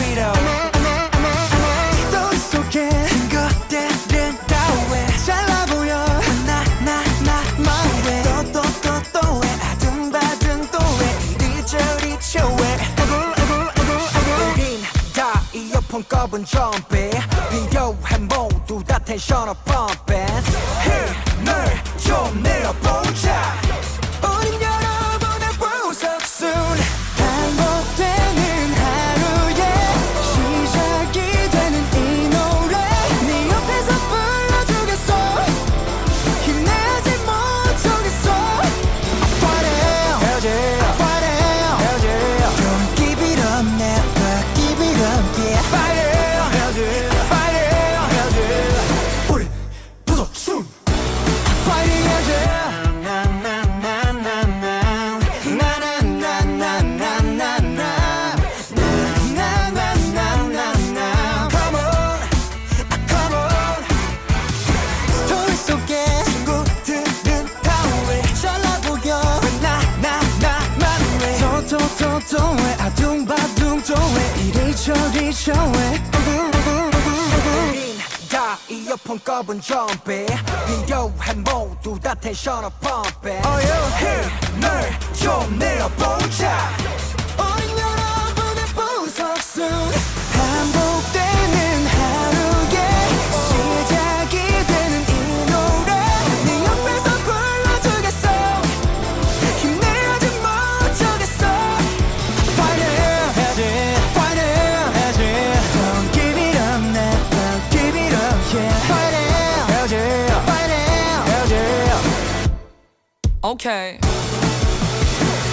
Though 스토리 속에 것들은 다왜 잘나 보여. 나나나 마음에. 또또또또왜 아둥바둥 또왜 이리저리 쳐왜 아굴 아굴 아굴 아굴 우린 다 이어폰 펌핑 토토토토 왜 아둥바둥 또왜 이리저리 저왜 다 이어폰 꼽은 좀비. 비교해 모두 다 텐션업 펌핑 힘을 오케이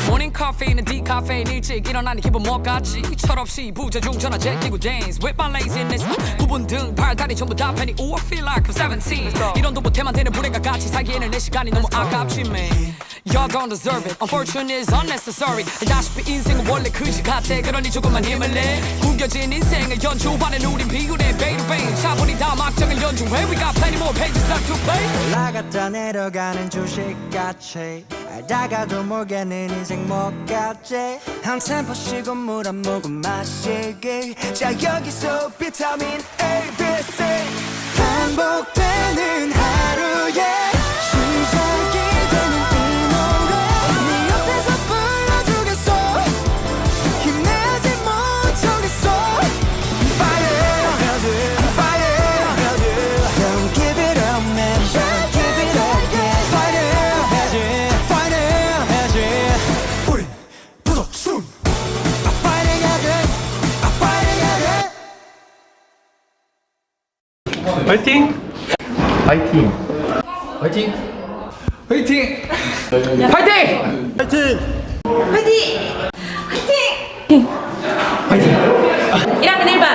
모닝 카페인은 디카페인 일찍 일어나는 기분 뭐같지? 철없이 부재중 전화 제끼고 dance with my laziness. 부분 등 팔다리 전부 다 팬이. Ooh I feel like I'm 17 이런도 못해만 되는 불행과 같이 살기에는 내 시간이 너무 아깝지 man Y'all don't deserve it. Unfortunate is unnecessary. 알다시피 인생은 원래 그지 같아. 그러니 조금만 힘을 내. 구겨진 인생을 연주하는 우린 비운의 베이베이 차분히 다 막장을 연주해 We got plenty more pages left to play. 올라갔다 내려가는 주식같이 알다가도 모르겠는 인생 뭐같지. 한 템포 쉬고 물 한 모금 마시기. 자 여기서 비타민 A, B, C. 반복되 화이팅! 화이팅! 화이팅! 화이팅! 화이팅! 화이팅! 화이팅! 화이팅! 화이팅! 1학년 1반